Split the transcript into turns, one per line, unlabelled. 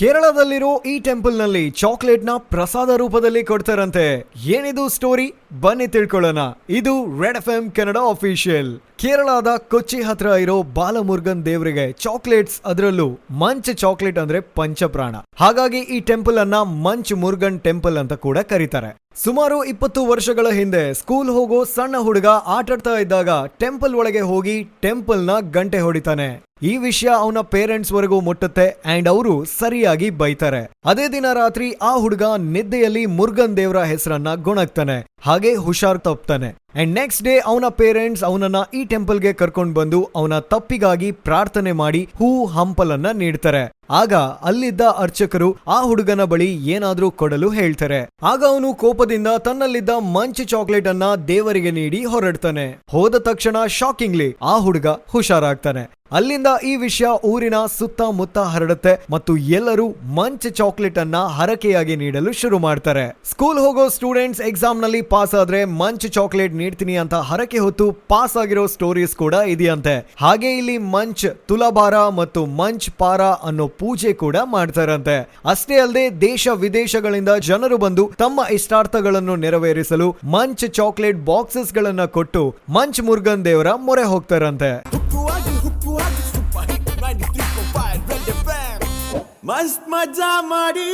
ಕೇರಳದಲ್ಲಿರೋ ಈ ಟೆಂಪಲ್ನಲ್ಲಿ ಚಾಕ್ಲೇಟ್ನ ಪ್ರಸಾದ ರೂಪದಲ್ಲಿ ಕೊಡ್ತಾರಂತೆ. ಏನಿದು ಸ್ಟೋರಿ ಬನ್ನಿ ತಿಳ್ಕೊಳ್ಳೋಣ. ಇದು Red F M Kannada official ಕೇರಳದ ಕೊಚ್ಚಿ ಹತ್ರ ಇರೋ ಬಾಲಮುರುಗನ್ ದೇವರಿಗೆ ಚಾಕ್ಲೇಟ್ಸ್ ಅದರಲ್ಲೂ ಮಂಚ್ ಚಾಕ್ಲೇಟ್ ಅಂದ್ರೆ ಪಂಚಪ್ರಾಣ. ಹಾಗಾಗಿ ಈ ಟೆಂಪಲ್ ಅನ್ನ ಮಂಚ್ ಮುರುಗನ್ ಟೆಂಪಲ್ ಅಂತ ಕೂಡ ಕರೀತಾರೆ. ಸುಮಾರು ಇಪ್ಪತ್ತು ವರ್ಷಗಳ ಹಿಂದೆ ಸ್ಕೂಲ್ ಹೋಗೋ ಸಣ್ಣ ಹುಡುಗ ಆಟಾಡ್ತಾ ಇದ್ದಾಗ ಟೆಂಪಲ್ ಒಳಗೆ ಹೋಗಿ ಟೆಂಪಲ್ನ ಗಂಟೆ ಹೊಡಿತಾನೆ. ಈ ವಿಷಯ ಅವನ ಪೇರೆಂಟ್ಸ್ ವರೆಗೂ ಮುಟ್ಟುತ್ತೆ ಅಂಡ್ ಅವರು ಸರಿಯಾಗಿ ಬೈತಾರೆ. ಅದೇ ದಿನ ರಾತ್ರಿ ಆ ಹುಡುಗ ನಿದ್ದೆಯಲ್ಲಿ ಮುರುಗನ್ ದೇವರ ಹೆಸರನ್ನ ಗುಣಗ್ತಾನೆ. ಹಾಗೆ ಹುಷಾರ್ ತಪ್ತಾನೆ ಅಂಡ್ ನೆಕ್ಸ್ಟ್ ಡೇ ಅವನ ಪೇರೆಂಟ್ಸ್ ಅವನನ್ನ ಈ ಟೆಂಪಲ್ಗೆ ಕರ್ಕೊಂಡು ಬಂದು ಅವನ ತಪ್ಪಿಗಾಗಿ ಪ್ರಾರ್ಥನೆ ಮಾಡಿ ಹೂ ಹಂಪಲನ್ನ ನೀಡ್ತಾರೆ. ಆಗ ಅಲ್ಲಿದ್ದ ಅರ್ಚಕರು ಆ ಹುಡುಗನ ಬಳಿ ಏನಾದ್ರೂ ಕೊಡಲು ಹೇಳ್ತಾರೆ. ಆಗ ಅವನು ಕೋಪದಿಂದ ತನ್ನಲ್ಲಿದ್ದ ಮಂಚ್ ಚಾಕ್ಲೇಟ್ ಅನ್ನ ದೇವರಿಗೆ ನೀಡಿ ಹೊರಡ್ತಾನೆ. ಹೋದ ತಕ್ಷಣ ಶಾಕಿಂಗ್ಲಿ ಆ ಹುಡುಗ ಹುಷಾರಾಗ್ತಾನೆ. ಅಲ್ಲಿಂದ ಈ ವಿಷಯ ಊರಿನ ಸುತ್ತಮುತ್ತ ಹರಡುತ್ತೆ ಮತ್ತು ಎಲ್ಲರೂ ಮಂಚ್ ಚಾಕ್ಲೇಟ್ ಅನ್ನ ಹರಕೆಯಾಗಿ ನೀಡಲು ಶುರು ಮಾಡ್ತಾರೆ. ಸ್ಕೂಲ್ ಹೋಗೋ ಸ್ಟೂಡೆಂಟ್ಸ್ ಎಕ್ಸಾಮ್ನಲ್ಲಿ ಪಾಸ್ ಆದ್ರೆ ಮಂಚ್ ಚಾಕ್ಲೇಟ್ ನೀಡ್ತೀನಿ ಅಂತ ಹರಕೆ ಹೊತ್ತು ಪಾಸ್ ಆಗಿರೋ ಸ್ಟೋರೀಸ್ ಕೂಡ ಇದೆಯಂತೆ. ಹಾಗೆ ಇಲ್ಲಿ ಮಂಚ್, ತುಲಾಭಾರ ಮತ್ತು ಮಂಚ್ ಪಾರ ಅನ್ನೋ ಪೂಜೆ ಕೂಡ ಮಾಡ್ತಾರಂತೆ. ಅಷ್ಟೇ ಅಲ್ಲದೆ ದೇಶ ವಿದೇಶಗಳಿಂದ ಜನರು ಬಂದು ತಮ್ಮ ಇಷ್ಟಾರ್ಥಗಳನ್ನು ನೆರವೇರಿಸಲು ಮಂಚ್ ಚಾಕ್ಲೇಟ್ ಬಾಕ್ಸಸ್ ಗಳನ್ನ ಕೊಟ್ಟು ಮಂಚ್ ಮುರುಗನ್ ದೇವರ ಮೊರೆ ಹೋಗ್ತಾರಂತೆ.
ಹುಕ್ಕುವಾಗಿ ಹುಕ್ಕುವಾಗಿ ಸೂಪರ್ ಹಿಟ್ 93.5 ರೆಡ್ ಎಫ್ಎಂ ಮಸ್ತ್ ಮಜಾ ಮಾಡಿ.